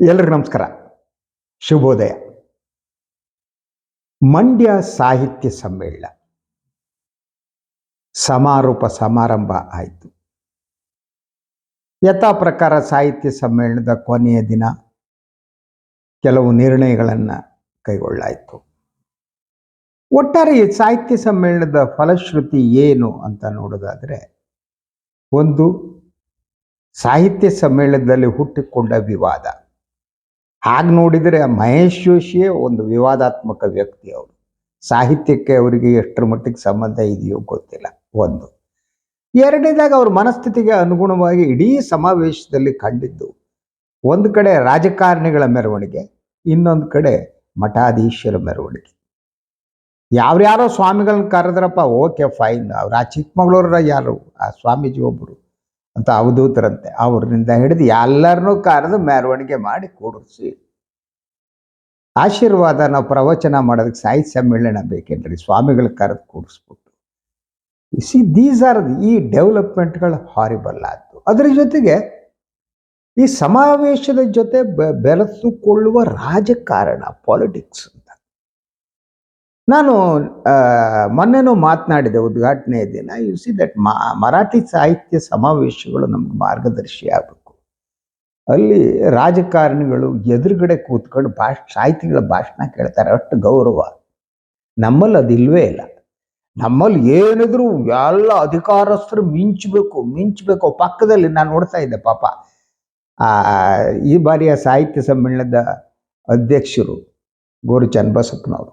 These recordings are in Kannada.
ಎಲ್ರಿಗೂ ನಮಸ್ಕಾರ. ಶುಭೋದಯ. ಮಂಡ್ಯ ಸಾಹಿತ್ಯ ಸಮ್ಮೇಳನ. ಸಮಾರೋಪ ಸಮಾರಂಭ ಆಯಿತು. ಯಥಾ ಪ್ರಕಾರ ಸಾಹಿತ್ಯ ಸಮ್ಮೇಳನದ ಕೊನೆಯ ದಿನ ಕೆಲವು ನಿರ್ಣಯಗಳನ್ನು ಕೈಗೊಳ್ಳಾಯಿತು. ಒಟ್ಟಾರೆ ಸಾಹಿತ್ಯ ಸಮ್ಮೇಳನದ ಫಲಶ್ರುತಿ ಏನು ಅಂತ ನೋಡೋದಾದರೆ, ಒಂದು ಸಾಹಿತ್ಯ ಸಮ್ಮೇಳನದಲ್ಲಿ ಹುಟ್ಟಿಕೊಂಡ ವಿವಾದ. ಹಾಗೆ ನೋಡಿದರೆ ಮಹೇಶ್ ಜೋಶಿಯೇ ಒಂದು ವಿವಾದಾತ್ಮಕ ವ್ಯಕ್ತಿ ಅವರು. ಸಾಹಿತ್ಯಕ್ಕೆ ಅವರಿಗೆ ಎಷ್ಟರ ಮಟ್ಟಿಗೆ ಸಂಬಂಧ ಇದೆಯೋ ಗೊತ್ತಿಲ್ಲ. ಒಂದು. ಎರಡನೇದಾಗ ಅವ್ರ ಮನಸ್ಥಿತಿಗೆ ಅನುಗುಣವಾಗಿ ಇಡೀ ಸಮಾವೇಶದಲ್ಲಿ ಕಂಡಿದ್ದು ಒಂದು ಕಡೆ ರಾಜಕಾರಣಿಗಳ ಮೆರವಣಿಗೆ, ಇನ್ನೊಂದು ಕಡೆ ಮಠಾಧೀಶರ ಮೆರವಣಿಗೆ. ಯಾವ್ಯಾರೋ ಸ್ವಾಮಿಗಳನ್ನ ಕರೆದ್ರಪ್ಪ, ಓಕೆ, ಫೈನ್. ಅವ್ರು ಆ ಚಿಕ್ಕಮಗಳೂರ ಯಾರು? ಆ ಸ್ವಾಮೀಜಿ ಒಬ್ಬರು ಅಂತ ಅವಧೂತರಂತೆ ಅವ್ರನಿಂದ ಹಿಡಿದು ಎಲ್ಲರನ್ನೂ ಕರೆದು ಮೆರವಣಿಗೆ ಮಾಡಿ ಕೂಡಿಸಿ. ಆಶೀರ್ವಾದ ನಾವು ಪ್ರವಚನ ಮಾಡೋದಕ್ಕೆ ಸಾಹಿತ್ಯ ಸಮ್ಮೇಳನ ಬೇಕೇನ್ರಿ? ಸ್ವಾಮಿಗಳ ಕರೆದು ಕೂಡಿಸ್ಬಿಟ್ಟು. ಸಿ ದೀಸ್ ಆರ್ ಈ ಡೆವಲಪ್ಮೆಂಟ್ಗಳು ಹಾರಿಬಲ್ ಆಯ್ತು ಅದರ ಜೊತೆಗೆ ಈ ಸಮಾವೇಶದ ಜೊತೆ ಬೆರೆತುಕೊಳ್ಳುವ ರಾಜಕಾರಣ ಪಾಲಿಟಿಕ್ಸ್ ನಾನು ಮೊನ್ನೆನೂ ಮಾತನಾಡಿದೆ, ಉದ್ಘಾಟನೆಯ ದಿನ ಯು ಸಿ ದಟ್ ಮರಾಠಿ ಸಾಹಿತ್ಯ ಸಮಾವೇಶಗಳು ನಮ್ಗೆ ಮಾರ್ಗದರ್ಶಿ ಆಗಬೇಕು. ಅಲ್ಲಿ ರಾಜಕಾರಣಿಗಳು ಎದುರುಗಡೆ ಕೂತ್ಕೊಂಡು ಭಾಷ, ಸಾಹಿತಿಗಳ ಭಾಷಣ ಕೇಳ್ತಾರೆ, ಅಷ್ಟು ಗೌರವ. ನಮ್ಮಲ್ಲಿ ಅದಿಲ್ವೇ ಇಲ್ಲ. ನಮ್ಮಲ್ಲಿ ಏನಿದ್ರು ಎಲ್ಲ ಅಧಿಕಾರಸ್ಥರು ಮಿಂಚಬೇಕು ಮಿಂಚಬೇಕು. ಪಕ್ಕದಲ್ಲಿ ನಾನು ನೋಡ್ತಾ ಇದ್ದೆ ಪಾಪ ಈ ಬಾರಿಯ ಸಾಹಿತ್ಯ ಸಮ್ಮೇಳನದ ಅಧ್ಯಕ್ಷರು ಗೋರು ಚನ್ನಬಸಪ್ಪನವರು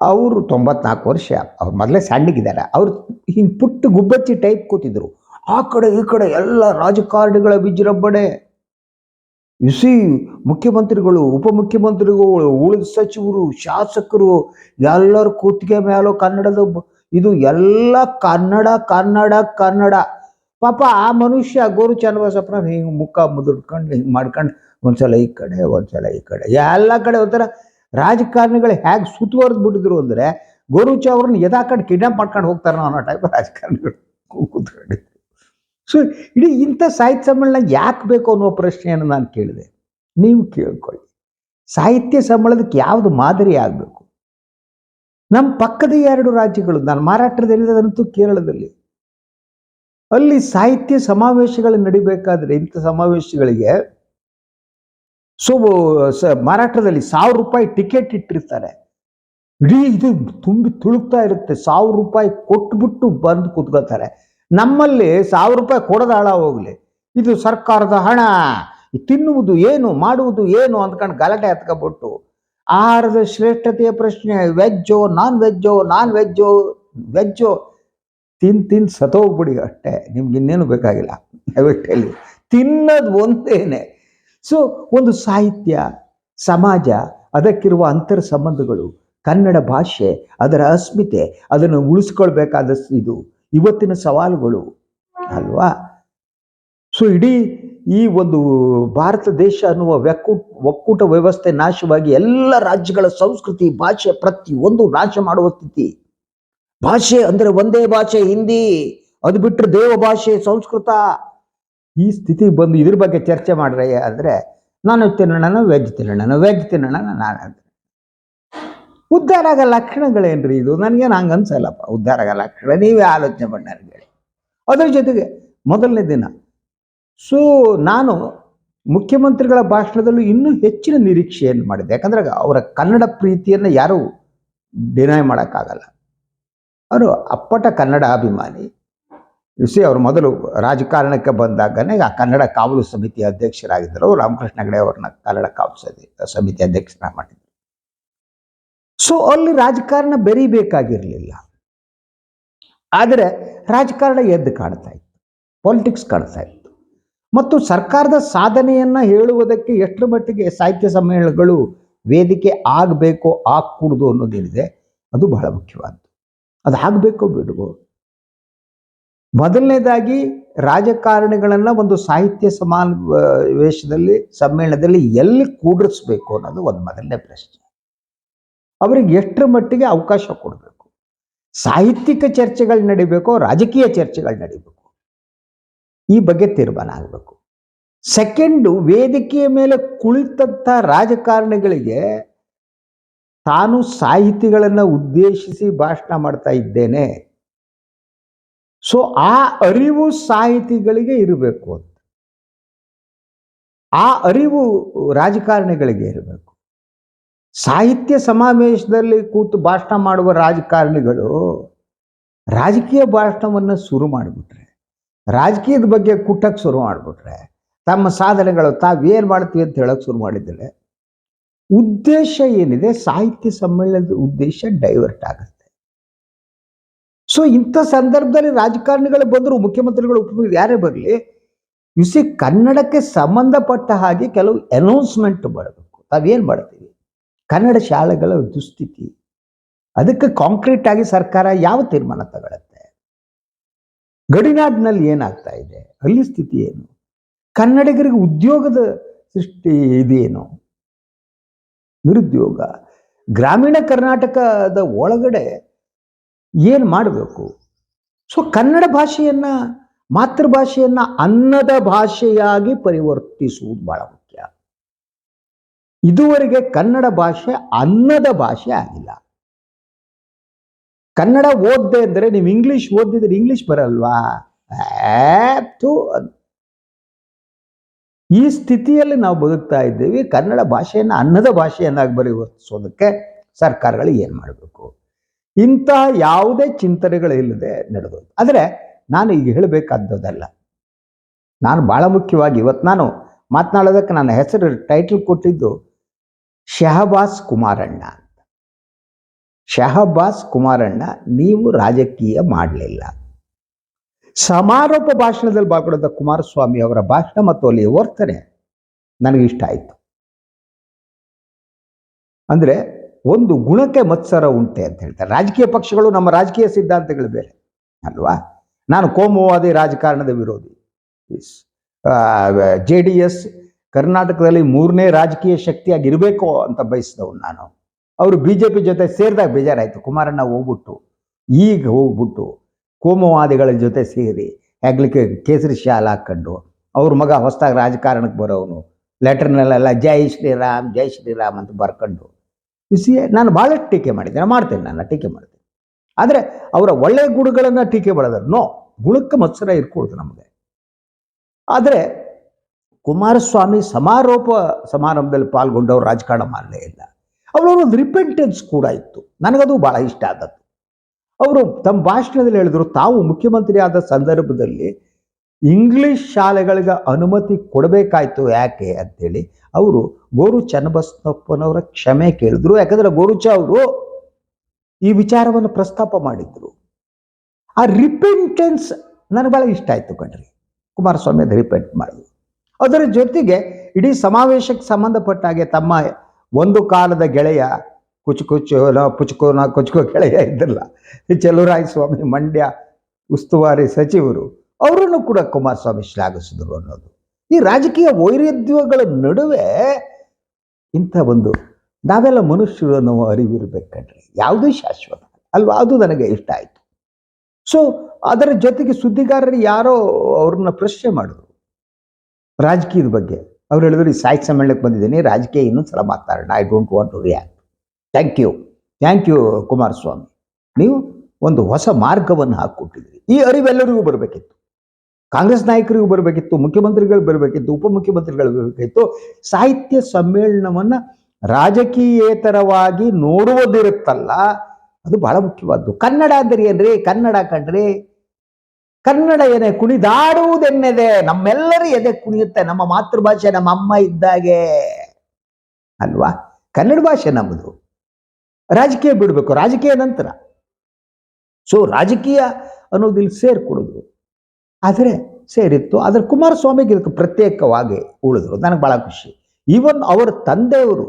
ಅವರು ತೊಂಬತ್ನಾಲ್ಕು ವರ್ಷ, ಅವ್ರು ಮೊದಲೇ ಸಣ್ಣಗಿದ್ದಾರೆ. ಅವ್ರು ಹಿಂಗೆ ಪುಟ್ಟ ಗುಬ್ಬಚ್ಚಿ ಟೈಪ್ ಕೂತಿದ್ರು. ಆ ಕಡೆ ಈ ಕಡೆ ಎಲ್ಲ ರಾಜಕಾರಣಿಗಳ ವಿಜೃಂಭಣೆ ಸಿ ಮುಖ್ಯಮಂತ್ರಿಗಳು, ಉಪಮುಖ್ಯಮಂತ್ರಿಗಳು, ಉಳಿದ ಸಚಿವರು, ಶಾಸಕರು, ಎಲ್ಲರ ಕೂತಿಗೆ ಮೇಲೋ ಕನ್ನಡದ ಇದು ಎಲ್ಲ ಕನ್ನಡ ಕನ್ನಡ ಕನ್ನಡ. ಪಾಪ ಆ ಮನುಷ್ಯ ಗೋರು ಚನ್ನಬಸಪ್ಪನ ಹಿಂಗೆ ಮುಖ ಮುದುಡ್ಕೊಂಡು ಹಿಂಗೆ ಮಾಡ್ಕೊಂಡು ಒಂದ್ಸಲ ಈ ಕಡೆ, ಒಂದ್ಸಲ ಈ ಕಡೆ. ಎಲ್ಲ ಕಡೆ ಒಂಥರ ರಾಜಕಾರಣಿಗಳು ಹೇಗೆ ಸುತ್ತುವರೆದು ಬಿಟ್ಟಿದ್ರು ಅಂದರೆ ಗೋರುಚ ಅವ್ರನ್ನ ಯಥಾ ಕಡೆ ಕಿಡ್ನಾಪ್ ಮಾಡ್ಕೊಂಡು ಹೋಗ್ತಾರೆ ಅನ್ನೋ ಟೈಪ್ ರಾಜಕಾರಣಿಗಳು ಕೂತ್ಕೊಂಡು ಸೊ ಇಡೀ ಇಂಥ ಸಾಹಿತ್ಯ ಸಮ್ಮೇಳನ ಯಾಕೆ ಬೇಕು ಅನ್ನೋ ಪ್ರಶ್ನೆಯನ್ನು ನಾನು ಕೇಳಿದೆ. ನೀವು ಕೇಳ್ಕೊಳ್ಳಿ. ಸಾಹಿತ್ಯ ಸಮ್ಮೇಳನಕ್ಕೆ ಯಾವುದು ಮಾದರಿ ಆಗಬೇಕು? ನಮ್ಮ ಪಕ್ಕದ ಎರಡು ರಾಜ್ಯಗಳು, ನಾನು ಮಹಾರಾಷ್ಟ್ರದಲ್ಲಿರೋದಂತೂ ಕೇರಳದಲ್ಲಿ. ಅಲ್ಲಿ ಸಾಹಿತ್ಯ ಸಮಾವೇಶಗಳು ನಡಿಬೇಕಾದ್ರೆ ಇಂಥ ಸಮಾವೇಶಗಳಿಗೆ ಸೊ ಸ ಮಹಾರಾಷ್ಟ್ರದಲ್ಲಿ ಸಾವಿರ ರೂಪಾಯಿ ಟಿಕೆಟ್ ಇಟ್ಟಿರ್ತಾರೆ. ಇಡೀ ಇದು ತುಂಬಿ ತುಳುಕ್ತಾ ಇರುತ್ತೆ. ಸಾವಿರ ರೂಪಾಯಿ ಕೊಟ್ಬಿಟ್ಟು ಬಂದು ಕೂತ್ಕೋತಾರೆ ನಮ್ಮಲ್ಲಿ ಸಾವಿರ ರೂಪಾಯಿ ಕೊಡದ ಹಾಳ ಹೋಗ್ಲಿ. ಇದು ಸರ್ಕಾರದ ಹಣ. ತಿನ್ನುವುದು ಏನು, ಮಾಡುವುದು ಏನು ಅಂದ್ಕೊಂಡು ಗಲಾಟೆ ಹತ್ಕೊಬಿಟ್ಟು ಆಹಾರದ ಶ್ರೇಷ್ಠತೆಯ ಪ್ರಶ್ನೆ, ವೆಜ್ಜೋ ನಾನ್ ವೆಜ್ಜೋ ನಾನ್ ವೆಜ್ಜೋ. ವೆಜ್ಜೋ ತಿನ್ ತಿನ್ ಸತೋಗ್ಬಿಡಿ ಅಷ್ಟೇ. ನಿಮ್ಗೆ ಇನ್ನೇನು ಬೇಕಾಗಿಲ್ಲ. ದಯವಿಟ್ಟು ಹೇಳಿ ತಿನ್ನೋದು ಒಂದೇನೆ. ಸೊ ಒಂದು ಸಾಹಿತ್ಯ, ಸಮಾಜ, ಅದಕ್ಕಿರುವ ಅಂತರ ಸಂಬಂಧಗಳು, ಕನ್ನಡ ಭಾಷೆ, ಅದರ ಅಸ್ಮಿತೆ, ಅದನ್ನು ಉಳಿಸ್ಕೊಳ್ಬೇಕಾದ ಇದು, ಇವತ್ತಿನ ಸವಾಲುಗಳು, ಅಲ್ವಾ? ಸೊ ಇಡೀ ಈ ಒಂದು ಭಾರತ ದೇಶ ಅನ್ನುವ ವ್ಯಕು, ಒಕ್ಕೂಟ ವ್ಯವಸ್ಥೆ ನಾಶವಾಗಿ ಎಲ್ಲ ರಾಜ್ಯಗಳ ಸಂಸ್ಕೃತಿ, ಭಾಷೆ ಪ್ರತಿಯೊಂದು ನಾಶ ಮಾಡುವ ಸ್ಥಿತಿ. ಭಾಷೆ ಅಂದರೆ ಒಂದೇ ಭಾಷೆ, ಹಿಂದಿ, ಅದು ಬಿಟ್ಟರೆ ದೇವ ಭಾಷೆ ಸಂಸ್ಕೃತ. ಈ ಸ್ಥಿತಿಗೆ ಬಂದು ಇದ್ರ ಬಗ್ಗೆ ಚರ್ಚೆ ಮಾಡ್ರೆ ಅಂದರೆ ನಾನು ತಿನ್ನೋಣ ವೆಜ್ ತಿನ್ನೋಣ ವೆಜ್ ತಿನ್ನೋಣ ನಾನು ಅಂತ ಉದ್ಧಾರ ಆಗೋ ಲಕ್ಷಣಗಳೇನ್ರಿ ಇದು? ನನಗೇನು ಹಂಗೆ ಅನ್ಸಲ್ಲಪ್ಪ? ಉದ್ಧಾರ ಲಕ್ಷಣ. ನೀವೇ ಆಲೋಚನೆ ಮಾಡಿ ಹೇಳಿ ಅದ್ರ ಜೊತೆಗೆ ಮೊದಲನೇ ದಿನ. ಸೊ ನಾನು ಮುಖ್ಯಮಂತ್ರಿಗಳ ಭಾಷಣದಲ್ಲೂ ಇನ್ನೂ ಹೆಚ್ಚಿನ ನಿರೀಕ್ಷೆಯನ್ನು ಮಾಡಿದೆ. ಯಾಕಂದ್ರೆ ಅವರ ಕನ್ನಡ ಪ್ರೀತಿಯನ್ನು ಯಾರೂ ಡಿನೈ ಮಾಡೋಕ್ಕಾಗಲ್ಲ. ಅವರು ಅಪ್ಪಟ ಕನ್ನಡ ಅಭಿಮಾನಿ. ಸಿ ಅವರು ಮೊದಲು ರಾಜಕಾರಣಕ್ಕೆ ಬಂದಾಗನೇ ಆ ಕನ್ನಡ ಕಾವಲು ಸಮಿತಿ ಅಧ್ಯಕ್ಷರಾಗಿದ್ದರು. ರಾಮಕೃಷ್ಣ ಹೆಗಡೆ ಅವ್ರನ್ನ ಕನ್ನಡ ಕಾವಲು ಸಮಿತಿ ಅಧ್ಯಕ್ಷರ ಮಾಡಿದ್ರು. ಸೊ ಅಲ್ಲಿ ರಾಜಕಾರಣ ಬೆರೀಬೇಕಾಗಿರಲಿಲ್ಲ. ಆದರೆ ರಾಜಕಾರಣ ಎದ್ದು ಕಾಣ್ತಾ ಇತ್ತು. ಪಾಲಿಟಿಕ್ಸ್ ಕಾಣ್ತಾ ಇತ್ತು. ಮತ್ತು ಸರ್ಕಾರದ ಸಾಧನೆಯನ್ನ ಹೇಳುವುದಕ್ಕೆ ಎಷ್ಟರ ಮಟ್ಟಿಗೆ ಸಾಹಿತ್ಯ ಸಮ್ಮೇಳನಗಳು ವೇದಿಕೆ ಆಗಬೇಕೋ ಆಗಕೂಡ್ದು ಅನ್ನೋದೇನಿದೆ ಅದು ಬಹಳ ಮುಖ್ಯವಾದ್ದು. ಅದು ಆಗಬೇಕೋ ಬಿಡುವೋ? ಮೊದಲನೇದಾಗಿ ರಾಜಕಾರಣಿಗಳನ್ನ ಒಂದು ಸಾಹಿತ್ಯ ಸಮಾವೇಶದಲ್ಲಿ ಸಮ್ಮೇಳನದಲ್ಲಿ ಎಲ್ಲಿ ಕೂಡಿಸ್ಬೇಕು ಅನ್ನೋದು ಒಂದು ಮೊದಲನೇ ಪ್ರಶ್ನೆ. ಅವರಿಗೆ ಎಷ್ಟರ ಮಟ್ಟಿಗೆ ಅವಕಾಶ ಕೊಡಬೇಕು? ಸಾಹಿತ್ಯಿಕ ಚರ್ಚೆಗಳು ನಡಿಬೇಕೋ, ರಾಜಕೀಯ ಚರ್ಚೆಗಳು ನಡಿಬೇಕು? ಈ ಬಗ್ಗೆ ತೀರ್ಮಾನ ಆಗಬೇಕು. ಸೆಕೆಂಡು, ವೇದಿಕೆಯ ಮೇಲೆ ಕುಳಿತಂಥ ರಾಜಕಾರಣಿಗಳಿಗೆ ತಾನು ಸಾಹಿತಿಗಳನ್ನು ಉದ್ದೇಶಿಸಿ ಭಾಷಣ ಮಾಡ್ತಾ ಇದ್ದೇನೆ ಸೊ ಆ ಅರಿವು ಸಾಹಿತಿಗಳಿಗೆ ಇರಬೇಕು ಅಂತ. ಆ ಅರಿವು ರಾಜಕಾರಣಿಗಳಿಗೆ ಇರಬೇಕು. ಸಾಹಿತ್ಯ ಸಮಾವೇಶದಲ್ಲಿ ಕೂತು ಭಾಷಣ ಮಾಡುವ ರಾಜಕಾರಣಿಗಳು ರಾಜಕೀಯ ಭಾಷಣವನ್ನು ಶುರು ಮಾಡಿಬಿಟ್ರೆ, ರಾಜಕೀಯದ ಬಗ್ಗೆ ಕುಟ್ಟಕ್ಕೆ ಶುರು ಮಾಡಿಬಿಟ್ರೆ, ತಮ್ಮ ಸಾಧನೆಗಳು ತಾವೇನು ಮಾಡ್ತೀವಿ ಅಂತ ಹೇಳಕ್ ಶುರು ಮಾಡಿದ್ದೇವೆ ಉದ್ದೇಶ ಏನಿದೆ, ಸಾಹಿತ್ಯ ಸಮ್ಮೇಳನದ ಉದ್ದೇಶ ಡೈವರ್ಟ್ ಆಗುತ್ತೆ. ಸೊ ಇಂಥ ಸಂದರ್ಭದಲ್ಲಿ ರಾಜಕಾರಣಿಗಳು ಬಂದರು, ಮುಖ್ಯಮಂತ್ರಿಗಳು ಉಪ ಯಾರೇ ಬರಲಿ ಸಿ ಕನ್ನಡಕ್ಕೆ ಸಂಬಂಧಪಟ್ಟ ಹಾಗೆ ಕೆಲವು ಅನೌನ್ಸ್ಮೆಂಟ್ ಮಾಡಬೇಕು. ತಾವೇನು ಮಾಡ್ತೀವಿ ಕನ್ನಡ ಶಾಲೆಗಳ ದುಸ್ಥಿತಿ. ಅದಕ್ಕೆ ಕಾಂಕ್ರೀಟ್ ಆಗಿ ಸರ್ಕಾರ ಯಾವ ತೀರ್ಮಾನ ತಗೊಳುತ್ತೆ? ಗಡಿನಾಡಿನಲ್ಲಿ ಏನಾಗ್ತಾ ಇದೆ? ಅಲ್ಲಿ ಸ್ಥಿತಿ ಏನು? ಕನ್ನಡಿಗರಿಗೆ ಉದ್ಯೋಗದ ಸೃಷ್ಟಿ ಇದೇನು? ನಿರುದ್ಯೋಗ. ಗ್ರಾಮೀಣ ಕರ್ನಾಟಕದ ಒಳಗಡೆ ಏನು ಮಾಡಬೇಕು? ಸೊ ಕನ್ನಡ ಭಾಷೆಯನ್ನ, ಮಾತೃಭಾಷೆಯನ್ನ ಅನ್ನದ ಭಾಷೆಯಾಗಿ ಪರಿವರ್ತಿಸುವುದು ಬಹಳ ಮುಖ್ಯ. ಇದುವರೆಗೆ ಕನ್ನಡ ಭಾಷೆ ಅನ್ನದ ಭಾಷೆ ಆಗಿಲ್ಲ. ಕನ್ನಡ ಓದ್ದೆ ಅಂದರೆ ನೀವು ಇಂಗ್ಲಿಷ್ ಓದಿದ್ರೆ ಇಂಗ್ಲಿಷ್ ಬರಲ್ವಾ? ಈ ಸ್ಥಿತಿಯಲ್ಲಿ ನಾವು ಬದುಕ್ತಾ ಇದ್ದೀವಿ. ಕನ್ನಡ ಭಾಷೆಯನ್ನು ಅನ್ನದ ಭಾಷೆಯನ್ನಾಗಿ ಪರಿವರ್ತಿಸೋದಕ್ಕೆ ಸರ್ಕಾರಗಳು ಏನು ಮಾಡಬೇಕು? ಇಂತಹ ಯಾವುದೇ ಚಿಂತನೆಗಳಿಲ್ಲದೆ ನಡೆದು. ಆದರೆ ನಾನು ಈಗ ಹೇಳಬೇಕಾದದಲ್ಲ ನಾನು ಭಾಳ ಮುಖ್ಯವಾಗಿ ಇವತ್ತು ನಾನು ಮಾತನಾಡೋದಕ್ಕೆ ನನ್ನ ಹೆಸರು ಟೈಟಲ್ ಕೊಟ್ಟಿದ್ದು ಶಹಬಾಸ್ ಕುಮಾರಣ್ಣ ಅಂತ. ಶಹಬಾಸ್ ಕುಮಾರಣ್ಣ ನೀವು ರಾಜಕೀಯ ಮಾಡಲಿಲ್ಲ. ಸಮಾರೋಪ ಭಾಷಣದಲ್ಲಿ ಬಾಳ್ಕೊಡೋದ ಕುಮಾರಸ್ವಾಮಿ ಅವರ ಭಾಷಣ ಮತ್ತು ಅಲ್ಲಿ ವರ್ತನೆ ನನಗಿಷ್ಟ ಆಯಿತು. ಅಂದರೆ ಒಂದು ಗುಣಕ್ಕೆ ಮತ್ಸರ ಉಂಟೆ ಅಂತ ಹೇಳ್ತಾರೆ. ರಾಜಕೀಯ ಪಕ್ಷಗಳು ನಮ್ಮ ರಾಜಕೀಯ ಸಿದ್ಧಾಂತಗಳು ಬೇರೆ, ಅಲ್ವಾ? ನಾನು ಕೋಮುವಾದಿ ರಾಜಕಾರಣದ ವಿರೋಧಿ. ಜೆ ಡಿ ಎಸ್ ಕರ್ನಾಟಕದಲ್ಲಿ ಮೂರನೇ ರಾಜಕೀಯ ಶಕ್ತಿಯಾಗಿ ಇರಬೇಕು ಅಂತ ಬಯಸಿದವನು ನಾನು. ಅವರು ಬಿ ಜೆ ಪಿ ಜೊತೆ ಸೇರಿದಾಗ ಬೇಜಾರಾಯಿತು. ಕುಮಾರಣ್ಣ ಹೋಗ್ಬಿಟ್ಟು, ಈಗ ಹೋಗ್ಬಿಟ್ಟು ಕೋಮುವಾದಿಗಳ ಜೊತೆ ಸೇರಿ ಹೆಗ್ಲಿಕ್ಕೆ ಕೇಸರಿ ಶಾಲ್ ಹಾಕ್ಕೊಂಡು ಅವ್ರ ಮಗ ಹೊಸದಾಗಿ ರಾಜಕಾರಣಕ್ಕೆ ಬರೋವನು. ಲೆಟರ್ನಲ್ಲೆಲ್ಲ ಜೈ ಶ್ರೀರಾಮ್ ಜೈ ಶ್ರೀರಾಮ್ ಅಂತ ಬರ್ಕೊಂಡು ಬಿಸಿ ನಾನು ಭಾಳ ಟೀಕೆ ಮಾಡಿದ್ದೇನೆ ಮಾಡ್ತೇನೆ, ನಾನು ಟೀಕೆ ಮಾಡ್ತೇನೆ ಆದರೆ ಅವರ ಒಳ್ಳೆಯ ಗುಣಗಳನ್ನು ಟೀಕೆ ಮಾಡೋದಾರೆ ನೋ, ಗುಣಕ್ಕೆ ಮತ್ಸರ ಇರ್ಕೊಳ್ತು ನಮಗೆ. ಆದರೆ ಕುಮಾರಸ್ವಾಮಿ ಸಮಾರೋಪ ಸಮಾರಂಭದಲ್ಲಿ ಪಾಲ್ಗೊಂಡವ್ರು ರಾಜಕಾರಣ ಮಾಡಲೇ ಇಲ್ಲ. ಅವರೊಂದು ರಿಪೆಂಟೆನ್ಸ್ ಕೂಡ ಇತ್ತು, ನನಗದು ಭಾಳ ಇಷ್ಟ ಆದದ್ದು. ಅವರು ತಮ್ಮ ಭಾಷಣದಲ್ಲಿ ಹೇಳಿದ್ರು, ತಾವು ಮುಖ್ಯಮಂತ್ರಿ ಆದ ಸಂದರ್ಭದಲ್ಲಿ ಇಂಗ್ಲಿಷ್ ಶಾಲೆಗಳಿಗೆ ಅನುಮತಿ ಕೊಡಬೇಕಾಯ್ತು ಯಾಕೆ ಅಂತೇಳಿ ಅವರು ಗೋರು ಚನ್ನಬಸಪ್ಪನವರ ಕ್ಷಮೆ ಕೇಳಿದ್ರು. ಯಾಕಂದ್ರೆ ಗೋರುಚ ಅವರು ಈ ವಿಚಾರವನ್ನು ಪ್ರಸ್ತಾಪ ಮಾಡಿದ್ರು. ಆ ರಿಪೆಂಟೆನ್ಸ್ ನನಗೆ ಭಾಳ ಇಷ್ಟ ಆಯ್ತು ಕಣ್ರಿ. ಕುಮಾರಸ್ವಾಮಿ ಅದು ರಿಪೆಂಟ್ ಮಾಡಿದ್ರು. ಅದರ ಜೊತೆಗೆ ಇಡೀ ಸಮಾವೇಶಕ್ಕೆ ಸಂಬಂಧಪಟ್ಟ ಹಾಗೆ ತಮ್ಮ ಒಂದು ಕಾಲದ ಗೆಳೆಯ ಕುಚು ಕುಚು ನಾ ಕುಚ್ಕೋ ನಾ ಕುಚುಕು ಗೆಳೆಯ ಇದ್ದಿಲ್ಲ ಚೆಲುವರಾಯ ಸ್ವಾಮಿ ಮಂಡ್ಯ ಉಸ್ತುವಾರಿ ಸಚಿವರು ಅವರನ್ನು ಕೂಡ ಕುಮಾರಸ್ವಾಮಿ ಶ್ಲಾಘಿಸಿದರು ಅನ್ನೋದು. ಈ ರಾಜಕೀಯ ವೈರುಧ್ಯಗಳ ನಡುವೆ ಇಂಥ ಒಂದು ನಾವೆಲ್ಲ ಮನುಷ್ಯರು ಅನ್ನೋ ಅರಿವಿರಬೇಕಂದ್ರೆ ಯಾವುದೇ ಶಾಶ್ವತ, ಅಲ್ವಾ? ಅದು ನನಗೆ ಇಷ್ಟ ಆಯಿತು. ಸೊ ಅದರ ಜೊತೆಗೆ ಸುದ್ದಿಗಾರರು ಯಾರೋ ಅವ್ರನ್ನ ಪ್ರಶ್ನೆ ಮಾಡಿದ್ರು. ರಾಜಕೀಯದ ಬಗ್ಗೆ. ಅವ್ರು ಹೇಳಿದ್ರು, ಈ ಸಾಹಿತ್ಯ ಸಮ್ಮೇಳನಕ್ಕೆ ಬಂದಿದ್ದೀನಿ, ರಾಜಕೀಯ ಇನ್ನೊಂದು ಸಲ ಮಾತಾಡೋಣ. I don't want to react thank you thank you Kumaraswamy. ನೀವು ಒಂದು ಹೊಸ ಮಾರ್ಗವನ್ನು ಹಾಕ್ಕೊಟ್ಟಿದ್ರಿ ಈ ಅರಿವೆಲ್ಲರಿಗೂ ಬರಬೇಕಿತ್ತು. ಕಾಂಗ್ರೆಸ್ ನಾಯಕರಿಗೂ ಬರಬೇಕಿತ್ತು, ಮುಖ್ಯಮಂತ್ರಿಗಳು ಬರಬೇಕಿತ್ತು, ಉಪಮುಖ್ಯಮಂತ್ರಿಗಳು ಬರಬೇಕಿತ್ತು. ಸಾಹಿತ್ಯ ಸಮ್ಮೇಳನವನ್ನು ರಾಜಕೀಯೇತರವಾಗಿ ನೋಡುವುದಿರುತ್ತಲ್ಲ, ಅದು ಬಹಳ ಮುಖ್ಯವಾದ್ದು. ಕನ್ನಡ ಅಂದ್ರೆ ಏನ್ರಿ? ಕನ್ನಡ ಕಣ್ರಿ ಕನ್ನಡ ಏನೇ ಕುಣಿದಾಡುವುದೆನ್ನೆದೆ, ನಮ್ಮೆಲ್ಲರ ಎದೆ ಕುಣಿಯುತ್ತೆ, ನಮ್ಮ ಮಾತೃಭಾಷೆ ನಮ್ಮ ಅಮ್ಮ ಇದ್ದಾಗೆ ಅಲ್ವಾ? ಕನ್ನಡ ಭಾಷೆ ನಮ್ಮದು. ರಾಜಕೀಯ ಬಿಡಬೇಕು, ರಾಜಕೀಯ ನಂತರ. ಸೊ ರಾಜಕೀಯ ಅನ್ನೋದು ಇಲ್ಲಿ ಸೇರ್ಕೊಡೋದು. ಆದರೆ ಸೇರಿತ್ತು. ಆದರೆ ಕುಮಾರಸ್ವಾಮಿಗೆ ಇದಕ್ಕೆ ಪ್ರತ್ಯೇಕವಾಗಿ ಉಳಿದ್ರು. ನನಗೆ ಭಾಳ ಖುಷಿ. ಈವನ್ ಅವರ ತಂದೆಯವರು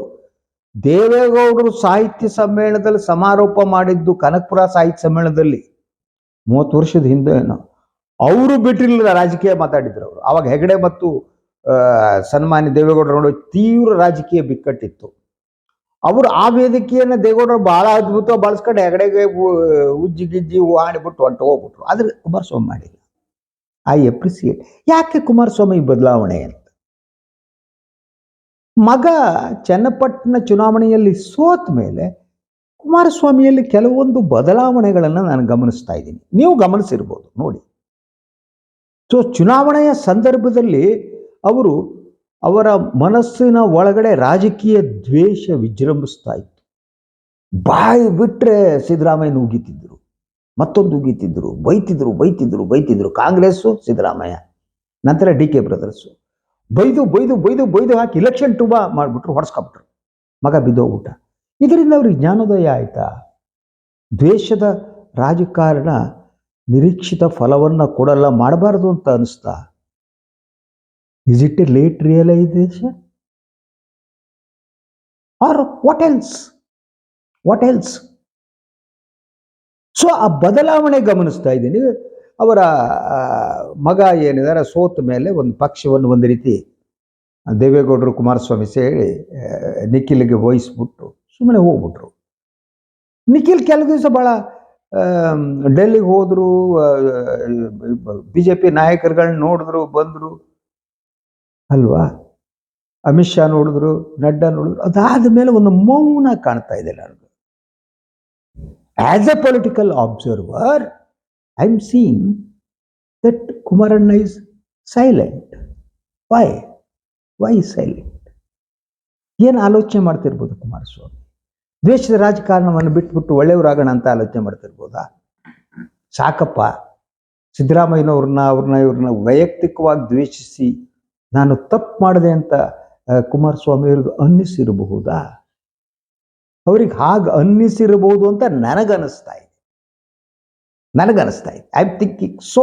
ದೇವೇಗೌಡರು ಸಾಹಿತ್ಯ ಸಮ್ಮೇಳನದಲ್ಲಿ ಸಮಾರೋಪ ಮಾಡಿದ್ದು ಕನಕಪುರ ಸಾಹಿತ್ಯ ಸಮ್ಮೇಳನದಲ್ಲಿ ಮೂವತ್ತು ವರ್ಷದ ಹಿಂದೆ ಏನೋ. ಅವರು ಬಿಟ್ಟಿರಲಿಲ್ಲ, ರಾಜಕೀಯ ಮಾತಾಡಿದ್ರು ಅವರು. ಅವಾಗ ಹೆಗಡೆ ಮತ್ತು ಸನ್ಮಾನ್ಯ ದೇವೇಗೌಡರ ನಡುವೆ ತೀವ್ರ ರಾಜಕೀಯ ಬಿಕ್ಕಟ್ಟಿತ್ತು. ಅವರು ಆ ವೇದಿಕೆಯನ್ನು ದೇವೇಗೌಡರು ಬಹಳ ಅದ್ಭುತ ಬಳಸ್ಕೊಂಡು ಹೆಗಡೆಗೆ ಉಜ್ಜಿ ಗಿಜ್ಜಿ ಆಡಿಬಿಟ್ಟು ಹೊಂಟು ಹೋಗ್ಬಿಟ್ರು ಆದ್ರೆ ಕುಮಾರಸ್ವಾಮಿ ಮಾಡಿಲ್ಲ. ಐ ಅಪ್ರಿಸಿಯೇಟ್ ಯಾಕೆ ಕುಮಾರಸ್ವಾಮಿ ಬದಲಾವಣೆ ಅಂತ? ಮಗ ಚನ್ನಪಟ್ಟಣ ಚುನಾವಣೆಯಲ್ಲಿ ಸೋತ ಮೇಲೆ ಕುಮಾರಸ್ವಾಮಿಯಲ್ಲಿ ಕೆಲವೊಂದು ಬದಲಾವಣೆಗಳನ್ನು ನಾನು ಗಮನಿಸ್ತಾ ಇದ್ದೀನಿ. ನೀವು ಗಮನಿಸಿರ್ಬೋದು, ನೋಡಿ. ಸೊ ಚುನಾವಣೆಯ ಸಂದರ್ಭದಲ್ಲಿ ಅವರು ಅವರ ಮನಸ್ಸಿನ ಒಳಗಡೆ ರಾಜಕೀಯ ದ್ವೇಷ ವಿಜೃಂಭಿಸ್ತಾ ಇತ್ತು. ಬಾಯಿ ಬಿಟ್ಟರೆ ಸಿದ್ದರಾಮಯ್ಯ ಉಗಿತಿದ್ರು ಮತ್ತೊಂದು ಉಗಿತಿದ್ರು ಬೈತಿದ್ರು ಬೈತಿದ್ರು ಬೈತಿದ್ರು. ಕಾಂಗ್ರೆಸ್ಸು, ಸಿದ್ದರಾಮಯ್ಯ. ನಂತರ ಡಿ ಕೆ ಬ್ರದರ್ಸು. ಬೈದು ಬೈದು ಬೈದು ಬೈದು ಹಾಕಿ ಇಲೆಕ್ಷನ್ ಟುಬಾ ಮಾಡಿಬಿಟ್ರು, ಹೊಡ್ಸ್ಕೊಬಿಟ್ರು. ಮಗ ಬಿದ್ದೋಗ್ಬಿಟ್ಟ ಇದರಿಂದ ಅವ್ರಿಗೆ ಜ್ಞಾನೋದಯ ಆಯ್ತಾ? ದ್ವೇಷದ ರಾಜಕಾರಣ ನಿರೀಕ್ಷಿತ ಫಲವನ್ನು ಕೊಡಲ್ಲ, ಮಾಡಬಾರ್ದು ಅಂತ ಅನಿಸ್ತಾ? Is it a late realisation or what else what else so ಆ ಬದಲಾವಣೆ ಗಮನಿಸ್ತಾ ಇದ್ದೀನಿ. ಅವರ ಮಗ ಏನಿದ್ದಾರೆ, ಸೋತ ಮೇಲೆ ಒಂದು ಪಕ್ಷವನ್ನು ಒಂದು ರೀತಿ ದೇವೇಗೌಡರು ಕುಮಾರಸ್ವಾಮಿ ಸೇರಿ ನಿಖಿಲ್ಗೆ ವಹಿಸ್ಬಿಟ್ಟು ಸುಮ್ಮನೆ ಹೋಗ್ಬಿಟ್ರು. ನಿಖಿಲ್ ಕೆಲವು ದಿವಸ ಭಾಳ ಡೆಲ್ಲಿಗೆ ಹೋದರು ಬಿ ಜೆ ಪಿ ನಾಯಕರುಗಳನ್ನ ನೋಡಿದ್ರು, ಬಂದರು. ಅಲ್ವಾ? ಅಮಿತ್ ಶಾ ನೋಡಿದ್ರು, ನಡ್ಡಾ ನೋಡಿದ್ರು ಅದಾದ ಮೇಲೆ ಒಂದು ಮೌನ ಕಾಣ್ತಾ ಇದೆ ನನಗೆ as a political observer I am seeing that Kumaranna is silent why why silent ಏನು ಆಲೋಚನೆ ಮಾಡ್ತಿರ್ಬೋದು ಕುಮಾರಸ್ವಾಮಿ? ದ್ವೇಷದ ರಾಜಕಾರಣವನ್ನು ಬಿಟ್ಬಿಟ್ಟು ಒಳ್ಳೆಯವರಾಗೋಣ ಅಂತ ಆಲೋಚನೆ ಮಾಡ್ತಿರ್ಬೋದಾ? ಸಾಕಪ್ಪ. ಸಿದ್ದರಾಮಯ್ಯನವ್ರನ್ನ, ಅವ್ರನ್ನ, ಇವ್ರನ್ನ ವೈಯಕ್ತಿಕವಾಗಿ ದ್ವೇಷಿಸಿ ನಾನು ತಪ್ಪು ಮಾಡಿದೆ ಅಂತ ಕುಮಾರಸ್ವಾಮಿ ಅವ್ರಿಗೆ ಅನ್ನಿಸಿರಬಹುದಾ? ಅವ್ರಿಗೆ ಹಾಗೆ ಅನ್ನಿಸಿರಬಹುದು ಅಂತ ನನಗನ್ನಿಸ್ತಾ ಇದೆ. ನನಗನ್ನಿಸ್ತಾ ಇದೆ. I am thinking so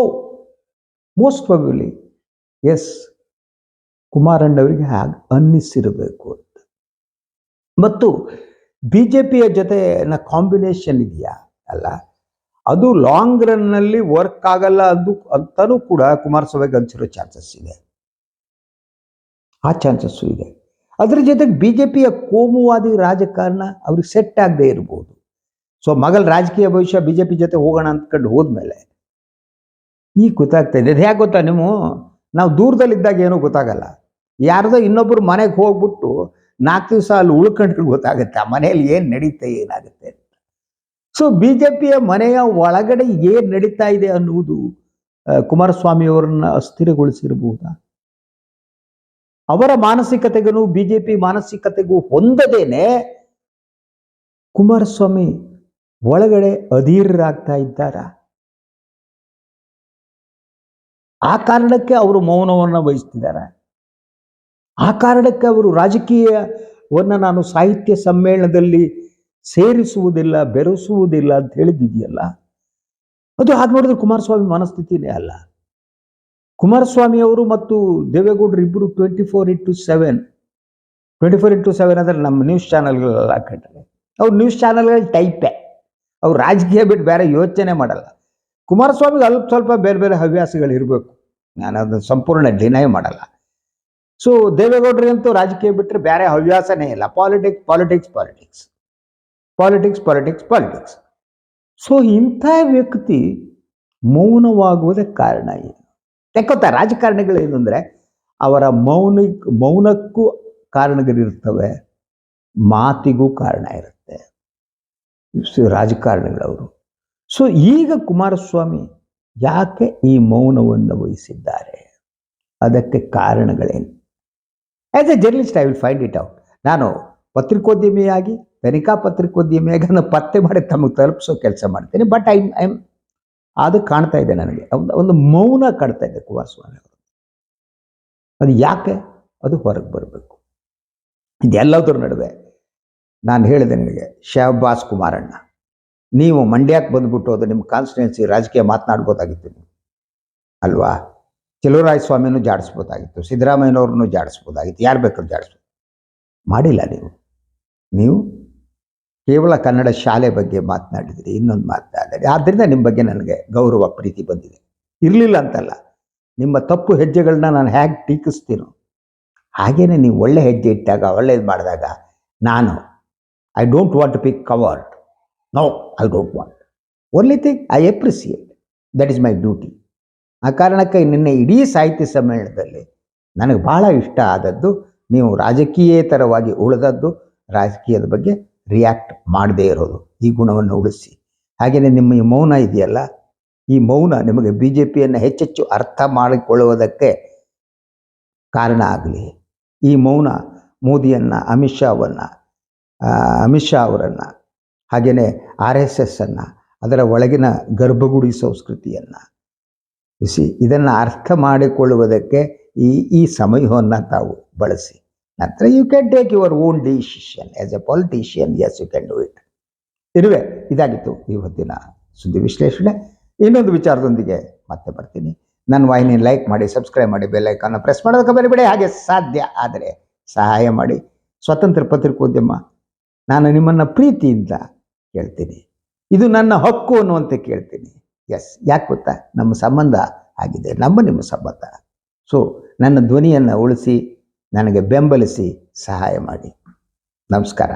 most probably yes ಕುಮಾರಣ್ಣವರಿಗೆ ಹಾಗೆ ಅನ್ನಿಸಿರಬೇಕು ಅಂತ. ಮತ್ತು ಬಿ ಜೆ ಪಿಯ ಜೊತೆನ ಕಾಂಬಿನೇಷನ್ ಇದೆಯಾ? ಅಲ್ಲ, ಅದು ಲಾಂಗ್ ರನ್ನಲ್ಲಿ ವರ್ಕ್ ಆಗಲ್ಲ ಅದು ಅಂತಲೂ ಕೂಡ ಕುಮಾರಸ್ವಾಮಿಗೆ ಹಂಚಿರೋ ಚಾನ್ಸಸ್ ಇದೆ. ಆ ಚಾನ್ಸಸ್ಸು ಇದೆ. ಅದ್ರ ಜೊತೆಗೆ ಬಿ ಜೆ ಪಿಯ ಕೋಮುವಾದಿ ರಾಜಕಾರಣ ಅವ್ರಿಗೆ ಸೆಟ್ ಆಗದೆ ಇರ್ಬೋದು. ಸೊ ಮಗಳ ರಾಜಕೀಯ ಭವಿಷ್ಯ ಬಿ ಜೆ ಪಿ ಜೊತೆ ಹೋಗೋಣ ಅಂದ್ಕೊಂಡು ಹೋದ್ಮೇಲೆ ಈಗ ಗೊತ್ತಾಗ್ತಾ ಇದೆ. ಅದು ಹೇಗೆ ಗೊತ್ತಾ ನೀವು ನಾವು ದೂರದಲ್ಲಿದ್ದಾಗ ಏನೂ ಗೊತ್ತಾಗಲ್ಲ. ಯಾರ್ದೋ ಇನ್ನೊಬ್ಬರು ಮನೆಗೆ ಹೋಗ್ಬಿಟ್ಟು ನಾಲ್ಕು ದಿವಸ ಅಲ್ಲಿ ಉಳ್ಕೊಂಡ್ರೆ ಗೊತ್ತಾಗುತ್ತೆ, ಆ ಮನೆಯಲ್ಲಿ ಏನು ನಡೀತೆ ಏನಾಗುತ್ತೆ ಅಂತ. ಸೊ ಬಿ ಜೆ ಪಿಯ ಮನೆಯ ಒಳಗಡೆ ಏನು ನಡೀತಾ ಇದೆ ಅನ್ನುವುದು ಕುಮಾರಸ್ವಾಮಿಯವರನ್ನ ಅಸ್ಥಿರಗೊಳಿಸಿರಬಹುದಾ ಅವರ ಮಾನಸಿಕತೆಗೂ, ಬಿಜೆಪಿ ಮಾನಸಿಕತೆಗೂ ಹೊಂದದೇನೆ ಕುಮಾರಸ್ವಾಮಿ ಒಳಗಡೆ ಅಧೀರರಾಗ್ತಾ ಇದ್ದಾರ? ಆ ಕಾರಣಕ್ಕೆ ಅವರು ಮೌನವನ್ನು ವಹಿಸ್ತಿದ್ದಾರೆ ಆ ಕಾರಣಕ್ಕೆ ಅವರು ರಾಜಕೀಯವನ್ನು ನಾನು ಸಾಹಿತ್ಯ ಸಮ್ಮೇಳನದಲ್ಲಿ ಸೇರಿಸುವುದಿಲ್ಲ, ಬೆರೆಸುವುದಿಲ್ಲ ಅಂತ ಹೇಳಿದ್ದಿದೆಯಲ್ಲ ಅದು ಹಾಗೆ ನೋಡಿದ್ರೆ ಕುಮಾರಸ್ವಾಮಿ ಮನಸ್ಥಿತಿನೇ ಅಲ್ಲ. ಕುಮಾರಸ್ವಾಮಿ ಅವರು ಮತ್ತು ದೇವೇಗೌಡರು ಇಬ್ಬರು twenty four into seven twenty four into seven ಅಂದರೆ ನಮ್ಮ ನ್ಯೂಸ್ ಚಾನಲ್ಗಳೆಲ್ಲ ಹಾಕೊಂಡ್ರೆ ಅವ್ರು ನ್ಯೂಸ್ ಚಾನಲ್ಗಳ ಟೈಪೇ ಅವ್ರು ರಾಜಕೀಯ ಬಿಟ್ಟು ಬೇರೆ ಯೋಚನೆ ಮಾಡಲ್ಲ. ಕುಮಾರಸ್ವಾಮಿಗೆ ಅಲ್ಪ ಸ್ವಲ್ಪ ಬೇರೆ ಬೇರೆ ಹವ್ಯಾಸಗಳು ಇರಬೇಕು. ನಾನು ಅದನ್ನು ಸಂಪೂರ್ಣ ಡಿನೈ ಮಾಡಲ್ಲ. ಸೊ ದೇವೇಗೌಡರಿಗಂತೂ ರಾಜಕೀಯ ಬಿಟ್ಟರೆ ಬೇರೆ ಹವ್ಯಾಸನೇ ಇಲ್ಲ. Politics politics politics politics politics politics so ಇಂಥ ವ್ಯಕ್ತಿ ಮೌನವಾಗುವುದಕ್ಕೆ ಕಾರಣ ಏನು? ಯಾಕೊತ್ತಾ ರಾಜಕಾರಣಿಗಳು ಏನಂದರೆ ಅವರ ಮೌನ ಮೌನಕ್ಕೂ ಕಾರಣಗಳಿರ್ತವೆ, ಮಾತಿಗೂ ಕಾರಣ ಇರುತ್ತೆ. ರಾಜಕಾರಣಿಗಳವರು. ಸೊ, ಈಗ ಕುಮಾರಸ್ವಾಮಿ ಯಾಕೆ ಈ ಮೌನವನ್ನು ವಹಿಸಿದ್ದಾರೆ? ಅದಕ್ಕೆ ಕಾರಣಗಳೇನು? As a journalist I will find it out ನಾನು ಪತ್ರಿಕೋದ್ಯಮಿಯಾಗಿ, ತನಿಖಾ ಪತ್ರಿಕೋದ್ಯಮಿಯಾಗಿ ನಾನು ಪತ್ತೆ ಮಾಡಿ ತಮಗೆ ತಲುಪಿಸೋ ಕೆಲಸ ಮಾಡ್ತೀನಿ ಬಟ್ ಐ ಐ ಅದು ಕಾಣ್ತಾ ಇದೆ ನನಗೆ. ಒಂದು ಮೌನ ಕಾಡ್ತಾ ಇದೆ ಕುಮಾರಸ್ವಾಮಿ ಅವರು. ಅದು ಯಾಕೆ? ಅದು ಹೊರಗೆ ಬರಬೇಕು. ಇದೆಲ್ಲದರ ನಡುವೆ ನಾನು ಹೇಳಿದೆ ನಿಮಗೆ, ಶಹಬಾಸ್ ಕುಮಾರಣ್ಣ, ನೀವು ಮಂಡ್ಯಕ್ಕೆ ಬಂದ್ಬಿಟ್ಟು ಅದು ನಿಮ್ಮ ಕಾನ್ಸ್ಟಿಟ್ಯೂನ್ಸಿ ರಾಜಕೀಯ ಮಾತನಾಡ್ಬೋದಾಗಿತ್ತು ನೀವು. ಅಲ್ವಾ? ಚೆಲುವರಾಯ ಸ್ವಾಮಿನೂ ಜಾಡಿಸ್ಬೋದಾಗಿತ್ತು, ಸಿದ್ದರಾಮಯ್ಯನವ್ರನ್ನೂ ಜಾಡಿಸ್ಬೋದಾಗಿತ್ತು, ಯಾರು ಬೇಕಾದ್ರೂ ಜಾಡಿಸ್ಬೋದು. ಮಾಡಿಲ್ಲ ನೀವು. ನೀವು ಕೇವಲ ಕನ್ನಡ ಶಾಲೆ ಬಗ್ಗೆ ಮಾತನಾಡಿದ್ರಿ, ಇನ್ನೊಂದು ಮಾತನಾಡಿದ್ರಿ. ಆದ್ದರಿಂದ ನಿಮ್ಮ ಬಗ್ಗೆ ನನಗೆ ಗೌರವ, ಪ್ರೀತಿ ಬಂದಿದೆ. ಇರಲಿಲ್ಲ ಅಂತಲ್ಲ, ನಿಮ್ಮ ತಪ್ಪು ಹೆಜ್ಜೆಗಳನ್ನ ನಾನು ಹೇಗೆ ಟೀಕಿಸ್ತೀನೋ? ಹಾಗೇನೆ ನೀವು ಒಳ್ಳೆ ಹೆಜ್ಜೆ ಇಟ್ಟಾಗ, ಒಳ್ಳೇದು ಮಾಡಿದಾಗ ನಾನು I don't want to pick covered no I don't want only thing I appreciate that is my duty ಆ ಕಾರಣಕ್ಕೆ ನಿನ್ನೆ ಇಡೀ ಸಾಹಿತ್ಯ ಸಮ್ಮೇಳನದಲ್ಲಿ ನನಗೆ ಭಾಳ ಇಷ್ಟ ಆದದ್ದು, ನೀವು ರಾಜಕೀಯೇತರವಾಗಿ ಉಳಿದದ್ದು, ರಾಜಕೀಯದ ಬಗ್ಗೆ ರಿಯಾಕ್ಟ್ ಮಾಡದೇ ಇರೋದು ಈ ಗುಣವನ್ನು ಉಳಿಸಿ. ಹಾಗೆಯೇ ನಿಮ್ಮ ಈ ಮೌನ ಇದೆಯಲ್ಲ, ಈ ಮೌನ ನಿಮಗೆ ಬಿ ಜೆ ಪಿಯನ್ನು ಹೆಚ್ಚೆಚ್ಚು ಅರ್ಥ ಮಾಡಿಕೊಳ್ಳುವುದಕ್ಕೆ ಕಾರಣ ಆಗಲಿ. ಈ ಮೌನ ಮೋದಿಯನ್ನು, ಅಮಿತ್ ಶಾವನ್ನು ಅಮಿತ್ ಶಾ ಅವರನ್ನು ಹಾಗೆಯೇ ಆರ್ ಎಸ್ ಎಸ್ಸನ್ನು, ಅದರ ಒಳಗಿನ ಗರ್ಭಗುಡಿ ಸಂಸ್ಕೃತಿಯನ್ನು ಬಿಸಿ ಇದನ್ನು ಅರ್ಥ ಮಾಡಿಕೊಳ್ಳುವುದಕ್ಕೆ ಈ ಈ ಸಮಯವನ್ನು ತಾವು ಬಳಸಿ. ನಂತರ you can take your own decision as a politician yes you can do it ಇರುವೆ, ಇದಾಗಿತ್ತು ಇವತ್ತಿನ ಸುದ್ದಿ ವಿಶ್ಲೇಷಣೆ. ಇನ್ನೊಂದು ವಿಚಾರದೊಂದಿಗೆ ಮತ್ತೆ ಬರ್ತೀನಿ. ನನ್ನ ವಾಹಿನಿ ಲೈಕ್ ಮಾಡಿ ಸಬ್ಸ್ಕ್ರೈಬ್ ಮಾಡಿ ಬೆಲ್ ಐಕಾನ್ ಪ್ರೆಸ್ ಮಾಡೋದಕ್ಕೆ ಬರಿಬೇಡಿ ಹಾಗೆ ಸಾಧ್ಯ ಆದರೆ ಸಹಾಯ ಮಾಡಿ. ಸ್ವತಂತ್ರ ಪತ್ರಿಕೋದ್ಯಮ, ನಾನು ನಿಮ್ಮನ್ನು ಪ್ರೀತಿಯಿಂದ ಕೇಳ್ತೀನಿ. ಇದು ನನ್ನ ಹಕ್ಕು ಅನ್ನುವಂತೆ ಕೇಳ್ತೀನಿ. ಎಸ್ ಯಾಕೆ ಗೊತ್ತಾ? ನಮ್ಮ ಸಂಬಂಧ ಆಗಿದೆ. ನಮ್ಮ ನಿಮ್ಮ ಸಂಬಂಧ. ಸೊ ನನ್ನ ಧ್ವನಿಯನ್ನು ಉಳಿಸಿ ನನಗೆ ಬೆಂಬಲಿಸಿ ಸಹಾಯ ಮಾಡಿ. ನಮಸ್ಕಾರ.